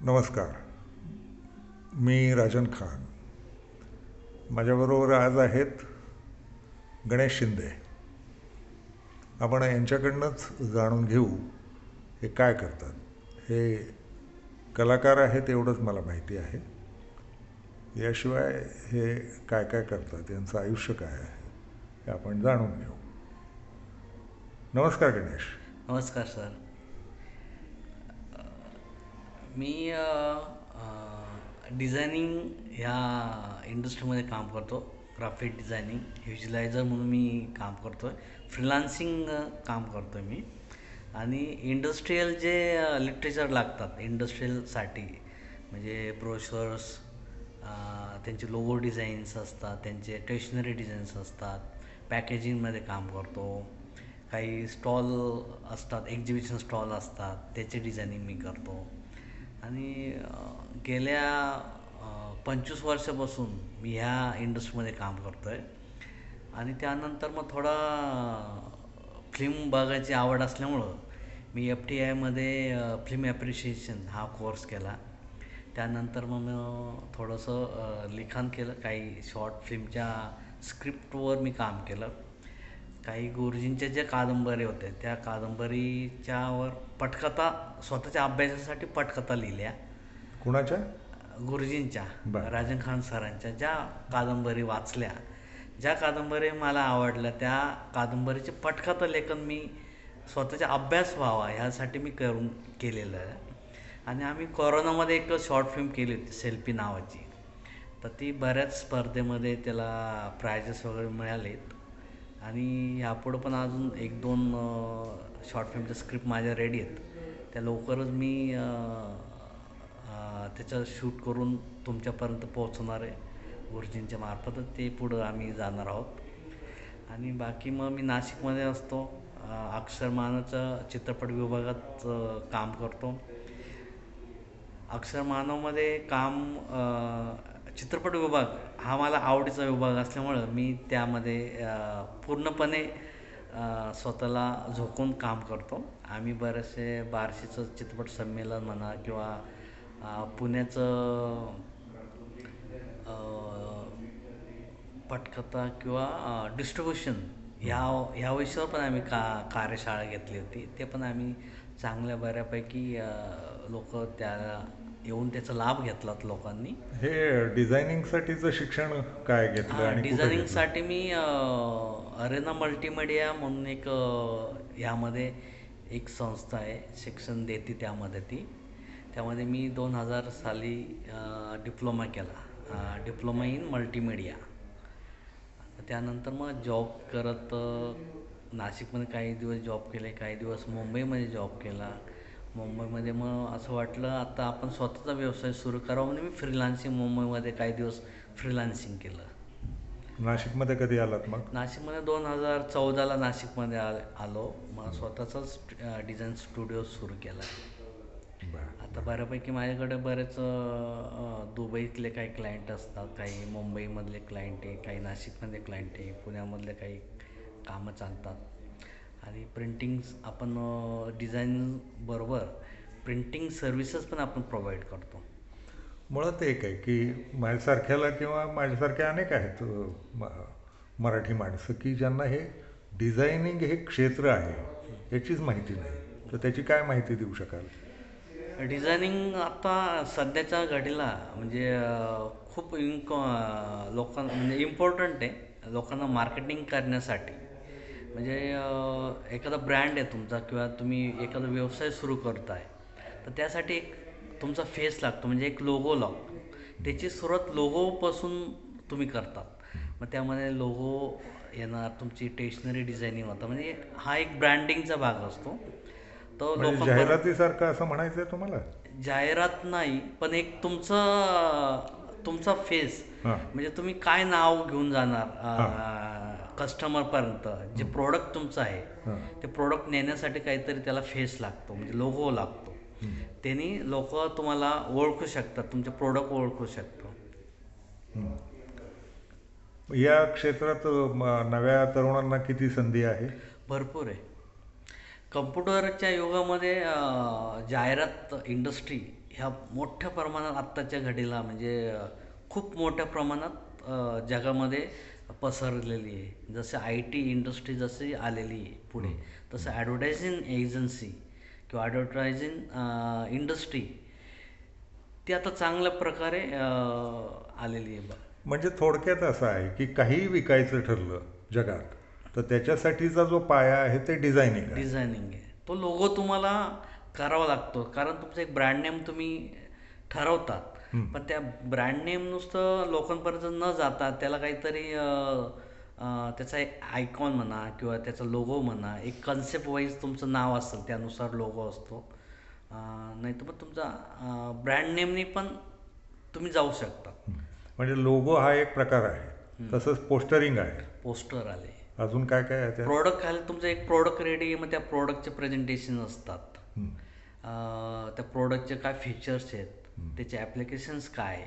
नमस्कार. मी राजन खान. माझ्याबरोबर आज आहेत गणेश शिंदे. आपण यांच्याकडनंच जाणून घेऊ हे काय करतात. हे कलाकार आहेत एवढंच मला माहिती आहे. याशिवाय हे काय काय करतात यांचं आयुष्य काय आहे हे आपण जाणून घेऊ. नमस्कार गणेश. नमस्कार सर. मी डिझायनिंग ह्या इंडस्ट्रीमध्ये काम करतो. ग्राफिक डिझायनिंग व्हिज्युलायझर म्हणून मी काम करतो आहे फ्रीलान्सिंग काम करतो आहे मी. आणि इंडस्ट्रीयल जे लिटरेचर लागतात इंडस्ट्रीयलसाठी म्हणजे ब्रोशर्स त्यांचे लोगो डिझाईन्स असतात त्यांचे स्टेशनरी डिझाईन्स असतात. पॅकेजिंगमध्ये काम करतो. काही स्टॉल असतात एक्झिबिशन स्टॉल असतात त्याचे डिझायनिंग मी करतो. आणि गेल्या पंचवीस वर्षापासून मी ह्या इंडस्ट्रीमध्ये काम करतो आहे आणि त्यानंतर मग थोडा फिल्म बघायची आवड असल्यामुळं मी एफ टी आयमध्ये फिल्म ॲप्रिशिएशन हा कोर्स केला. त्यानंतर मग मी थोडंसं लिखाण केलं. काही शॉर्ट फिल्मच्या स्क्रिप्टवर मी काम केलं. काही गुरुजींच्या ज्या कादंबऱ्या होत्या त्या कादंबरीच्यावर पटकथा स्वतःच्या अभ्यासासाठी पटकथा लिहिल्या. कुणाच्या? गुरुजींच्या. राजन खान सरांच्या ज्या कादंबरी वाचल्या ज्या कादंबरी मला आवडल्या त्या कादंबरीचे पटकथा लेखन मी स्वतःचा अभ्यास व्हावा ह्यासाठी मी करून केलेलं आहे. आणि आम्ही कोरोनामध्ये एक शॉर्ट फिल्म केली होती सेल्फी नावाची. तर ती बऱ्याच स्पर्धेमध्ये त्याला प्रायजेस वगैरे मिळालेत. आणि यापुढं पण अजून एक दोन शॉर्ट फिल्मच्या स्क्रिप्ट माझ्या रेडी आहेत. त्या लवकरच मी त्याचं शूट करून तुमच्यापर्यंत पोहोचवणार आहे. गुरुजींच्या मार्फतच ते पुढं आम्ही जाणार आहोत. आणि बाकी मग मी नाशिकमध्ये असतो. अ, अक्षरमानाचं चित्रपट विभागात काम करतो. अक्षरमानवमध्ये काम चित्रपट विभाग हा मला आवडीचा विभाग असल्यामुळं मी त्यामध्ये पूर्णपणे स्वतःला झोकून काम करतो. आम्ही बरेचसे बार्शीचं चित्रपट संमेलन म्हणा किंवा पुण्याचं पटकथा किंवा डिस्ट्रीब्युशन ह्या ह्या विषयावर पण आम्ही का कार्यशाळा घेतली होती. ते पण आम्ही चांगल्या बऱ्यापैकी लोक त्या येऊन त्याचा लाभ घेतलात लोकांनी. हे डिझायनिंगसाठीचं शिक्षण काय घेतलं आणि कुठं घेतलं? डिझायनिंगसाठी मी अरेना मल्टीमीडिया म्हणून एक अ, यामध्ये एक संस्था आहे शिक्षण देते त्यामध्ये ती. त्यामध्ये मी दोन हजार साली डिप्लोमा केला. Diploma in multimedia. त्यानंतर मग जॉब करत अ, नाशिकमध्ये काही दिवस जॉब केले काही दिवस मुंबईमध्ये जॉब केला. मुंबईमध्ये. मग असं वाटलं आता आपण स्वतःचा व्यवसाय सुरू करावा म्हणून मी फ्रीलान्सिंग मुंबईमध्ये काही दिवस फ्रीलान्सिंग केलं. नाशिकमध्ये कधी आलात मग? नाशिकमध्ये दोन हजार चौदाला नाशिकमध्ये आ आलो. मग स्वतःचाच डिझाईन स्टुडिओ सुरू केला. बरं. आता बऱ्यापैकी माझ्याकडे बरेच दुबईतले काही क्लायंट असतात. काही मुंबईमधले क्लायंट आहे काही नाशिकमधले क्लायंट आहे पुण्यामधले काही कामं चालतात. आणि प्रिंटिंग आपण डिझाईन बरोबर प्रिंटिंग सर्व्हिसेस पण आपण प्रोव्हाइड करतो. मुळात एक आहे की माझ्यासारख्याला किंवा माझ्यासारख्या अनेक आहेत मराठी माणसं की ज्यांना हे डिझायनिंग हे क्षेत्र आहे याचीच माहिती नाही. तर त्याची काय माहिती देऊ शकाल? डिझायनिंग आता सध्याच्या घडीला म्हणजे खूप इन्क लोकांना म्हणजे इम्पॉर्टंट आहे. लोकांना मार्केटिंग करण्यासाठी. म्हणजे एखादा ब्रँड आहे तुमचा किंवा तुम्ही एखादा व्यवसाय सुरू करताय तर त्यासाठी एक तुमचा फेस लागतो म्हणजे एक लोगो लागतो त्याची सुरुवात लोगोपासून तुम्ही करतात. मग त्यामध्ये लोगो येणार तुमची स्टेशनरी डिझायनिंग होतं. म्हणजे हा एक ब्रँडिंगचा भाग असतो. तो म्हणजे जाहिरातीसारखं असं म्हणायचं आहे तुम्हाला? जाहिरात नाही पण एक तुमचं तुमचा फेस म्हणजे तुम्ही काय नाव घेऊन जाणार कस्टमरपर्यंत जे प्रोडक्ट तुमचं आहे ते प्रोडक्ट नेण्यासाठी काहीतरी त्याला फेस लागतो म्हणजे लोगो लागतो. त्यांनी लोक तुम्हाला ओळखू शकतात तुमचे प्रोडक्ट ओळखू शकतो. या क्षेत्रात नव्या तरुणांना किती संधी आहे? भरपूर आहे. कम्प्युटरच्या युगामध्ये जाहिरात इंडस्ट्री ह्या मोठ्या प्रमाणात आत्ताच्या घडीला म्हणजे खूप मोठ्या प्रमाणात जगामध्ये पसरलेली आहे. जसं आय टी इंडस्ट्री जशी आलेली आहे पुढे तसं ॲडव्हर्टायझिंग एजन्सी किंवा ॲडव्हर्टायझिंग इंडस्ट्री ती आता चांगल्या प्रकारे आलेली आहे बा म्हणजे थोडक्यात असं आहे की काहीही विकायचं ठरलं जगात तर त्याच्यासाठीचा जो पाया आहे ते डिझायनिंग डिझायनिंग आहे. तो लोगो तुम्हाला करावा लागतो. कारण तुमचं एक ब्रँड नेम तुम्ही ठरवतात. पण त्या ब्रँड नेम नुसतं लोकांपर्यंत न जाता त्याला काहीतरी त्याचा एक आयकॉन म्हणा किंवा त्याचा लोगो म्हणा एक कन्सेप्ट वाईज तुमचं नाव असेल त्यानुसार लोगो असतो. नाही तर मग तुमचा ब्रँड नेमनी पण तुम्ही जाऊ शकता. म्हणजे लोगो हा एक प्रकार आहे. तसंच पोस्टरिंग आहे. पोस्टर आले. अजून काय काय आहे प्रोडक्ट खाली तुमचं एक प्रोडक्ट रेडी मग त्या प्रोडक्टचे प्रेझेंटेशन असतात. हं. त्या प्रोडक्टचे काय फीचर्स आहेत त्याचे ॲप्लिकेशन्स काय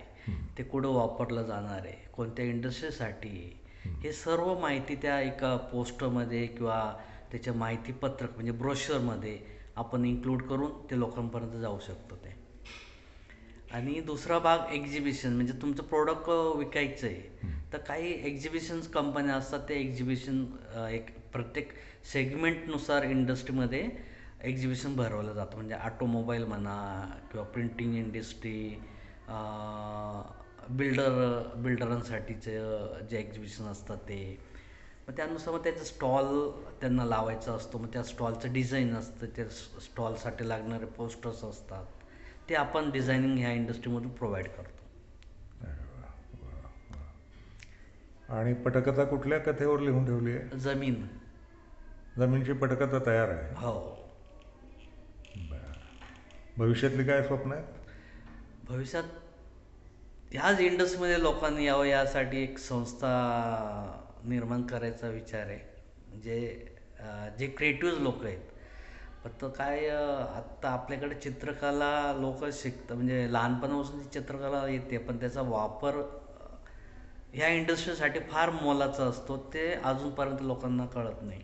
ते कुठं वापरलं जाणार आहे कोणत्या इंडस्ट्रीसाठी हे सर्व माहिती त्या एका पोस्टरमध्ये किंवा त्याच्या माहितीपत्रक म्हणजे ब्रोशरमध्ये आपण इन्क्लूड करून ते लोकांपर्यंत जाऊ शकतो ते. आणि दुसरा भाग एक्झिबिशन म्हणजे तुमचं प्रोडक्ट विकायचं आहे तर काही एक्झिबिशन्स कंपन्या असतात ते एक्झिबिशन एक प्रत्येक सेगमेंटनुसार इंडस्ट्रीमध्ये एक्झिबिशन भरवलं जातं. म्हणजे ऑटोमोबाईल म्हणा किंवा प्रिंटिंग इंडस्ट्री बिल्डर बिल्डरांसाठीचे जे एक्झिबिशन असतात ते. मग त्यानुसार मग त्याचं स्टॉल त्यांना लावायचा असतो. मग त्या स्टॉलचं डिझाईन असतं. त्या स्टॉलसाठी लागणारे पोस्टर्स असतात. ते आपण डिझायनिंग ह्या इंडस्ट्रीमधून प्रोव्हाइड करतो. आणि पटकथा कुठल्या कथेवर लिहून ठेवली आहे? जमीन. जमीनची पटकथा तयार आहे. हो. भविष्यातली काय स्वप्न आहेत भविष्यात ह्याच इंडस्ट्रीमध्ये लोकांनी यावं यासाठी एक संस्था निर्माण करायचा विचार आहे. म्हणजे जे क्रिएटिव्ह लोक आहेत. फक्त काय आत्ता आपल्याकडे चित्रकला लोक शिकतात म्हणजे लहानपणापासून चित्रकला येते पण त्याचा वापर ह्या इंडस्ट्रीसाठी फार मोलाचा असतो ते अजूनपर्यंत लोकांना कळत नाही.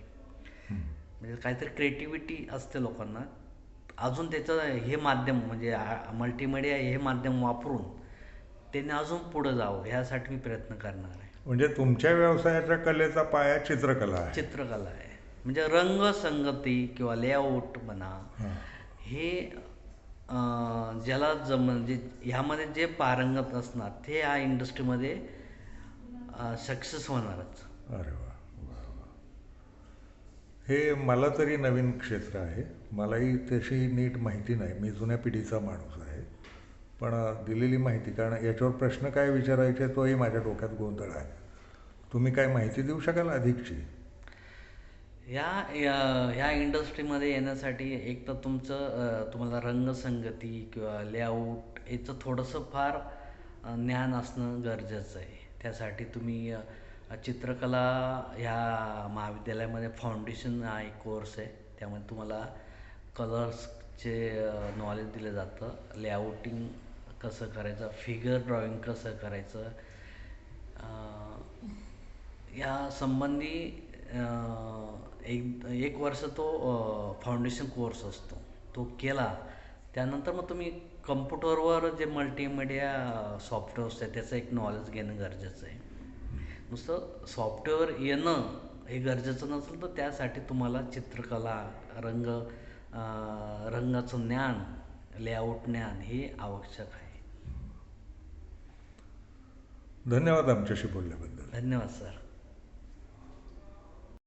म्हणजे काहीतरी क्रिएटिव्हिटी असते लोकांना. अजून त्याचं हे माध्यम म्हणजे मल्टीमीडिया हे माध्यम वापरून त्याने अजून पुढं जावं ह्यासाठी मी प्रयत्न करणार आहे. म्हणजे तुमच्या व्यवसायाच्या कलेचा पाया चित्रकला आहे. चित्रकला आहे. म्हणजे रंगसंगती किंवा लेआउट म्हणा हां. ज्याला जम म्हणजे ह्यामध्ये जे पारंगत असणार ते या इंडस्ट्रीमध्ये सक्सेस होणारच. अरे वा. हे मला तरी नवीन क्षेत्र आहे. मलाही तशी नीट माहिती नाही. मी जुन्या पिढीचा माणूस आहे. पण दिलेली माहिती कारण याच्यावर प्रश्न काय विचारायचे तोही माझ्या डोक्यात गोंधळ आहे. तुम्ही काय माहिती देऊ शकाल अधिकची? या- ह्या इंडस्ट्रीमध्ये येण्यासाठी एक तर तुमचं तुम्हाला रंगसंगती किंवा लेआउट याचं थोडंसं फार ज्ञान असणं गरजेचं आहे. त्यासाठी तुम्ही चित्रकला ह्या महाविद्यालयामध्ये फाउंडेशन हा एक कोर्स आहे. त्यामध्ये तुम्हाला कलर्सचे नॉलेज दिलं जातं. लेआउटिंग कसं करायचं? फिगर ड्रॉइंग कसं करायचं? या संबंधी एक एक वर्ष तो फाउंडेशन कोर्स असतो. तो केला. त्यानंतर मग तुम्ही कम्प्युटरवर जे मल्टीमीडिया सॉफ्टवेअर्स आहे त्याचं एक नॉलेज घेणं गरजेचं आहे. नुसतं सॉफ्टवेअर येणं हे गरजेचं नसेल तर त्यासाठी तुम्हाला चित्रकला रंग रंगाचं ज्ञान लेआउट ज्ञान हे आवश्यक आहे. धन्यवाद आमच्याशी बोलल्याबद्दल. धन्यवाद सर